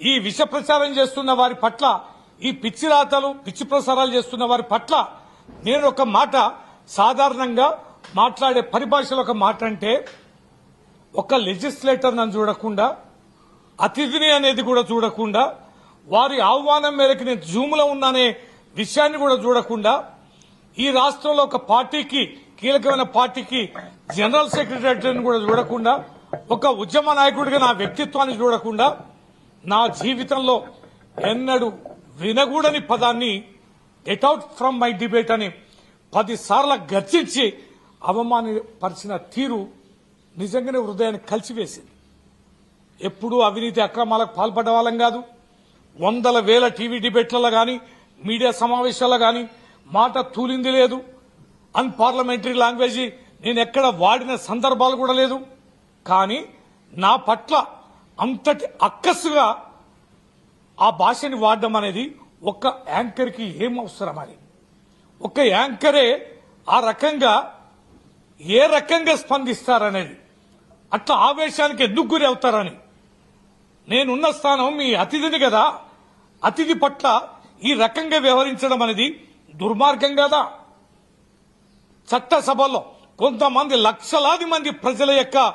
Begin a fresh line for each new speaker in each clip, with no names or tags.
ఈ విష ప్రచారం చేస్తున్న వారి పట్ల ఈ పిచ్చి రాతలు పిచ్చి ప్రసారాలు చేస్తున్న వారి పట్ల నేను ఒక మాట సాధారణంగా మాట్లాడే పరిభాషలో ఒక మాట అంటే ఒక లెజిస్లేటర్ నన్ను చూడకుండా అతిథిని అనేది కూడా చూడకుండా వారి ఆహ్వానం మేరకు నేను జూమ్లో ఉన్నానే విషయాన్ని కూడా చూడకుండా ఈ రాష్ట్రంలో ఒక పార్టీకి కీలకమైన పార్టీకి జనరల్ సెక్రటరీని కూడా చూడకుండా ఒక ఉద్యమ నాయకుడిగా నా వ్యక్తిత్వాన్ని చూడకుండా నా జీవితంలో ఎన్నడూ వినగూడని పదాన్ని get out from my debate అని పదిసార్లు గర్జించి అవమానపరిచిన తీరు నిజంగానే హృదయాన్ని కలిసివేసింది. ఎప్పుడూ అవినీతి అక్రమాలకు పాల్పడ్డ వాళ్ళం కాదు. వందల వేల టీవీ డిబేట్లలో కానీ మీడియా సమావేశాల్లో కానీ మాట తూలింది లేదు. అన్ పార్లమెంటరీ లాంగ్వేజ్ నేను ఎక్కడ వాడిన సందర్భాలు కూడా లేదు. కానీ నా పట్ల అంతటి అక్కస్గా ఆ భాషని వాడడం అనేది ఒక్క యాంకర్కి ఏం అవసరం అని ఒక యాంకరే ఆ రకంగా ఏ రకంగా స్పందిస్తారనేది? అట్లా ఆవేశానికి ఎందుకు గురి అవుతారని? నేనున్న స్థానం మీ అతిథిని కదా. అతిథి పట్ల ఈ రకంగా వ్యవహరించడం అనేది దుర్మార్గం కదా? చట్టసభలో కొంతమంది లక్షలాది మంది ప్రజల యొక్క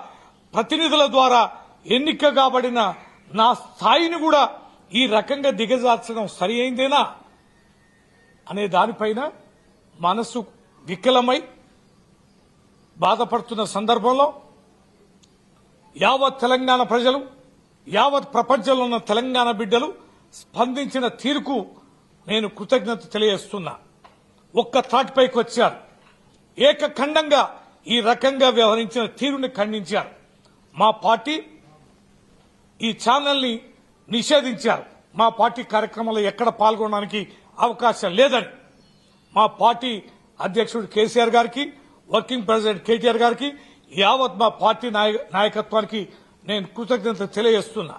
ప్రతినిధుల ద్వారా ఎన్నిక కాబడిన నా స్థాయిని కూడా ఈ రకంగా దిగజార్చడం సరి అయిందేనా? అనే దానిపైన మనసు వికలమై బాధపడుతున్న సందర్భంలో యావత్ తెలంగాణ ప్రజలు యావత్ ప్రపంచంలో ఉన్న తెలంగాణ బిడ్డలు స్పందించిన తీరుకు నేను కృతజ్ఞత తెలియజేస్తున్నా. ఒక్క థాట్ పైకి వచ్చారు. ఏకఖండంగా ఈ రకంగా వ్యవహరించిన తీరుని ఖండించారు. మా పార్టీ ఈ ఛానల్ని నిషేధించారు. మా పార్టీ కార్యక్రమంలో ఎక్కడ పాల్గొనడానికి అవకాశం లేదని. మా పార్టీ అధ్యక్షుడు కేసీఆర్ గారికి వర్కింగ్ ప్రెసిడెంట్ కేటీఆర్ గారికి యావత్ మా పార్టీ నాయ- నాయకత్వానికి నేను కృతజ్ఞత తెలియజేస్తున్నా.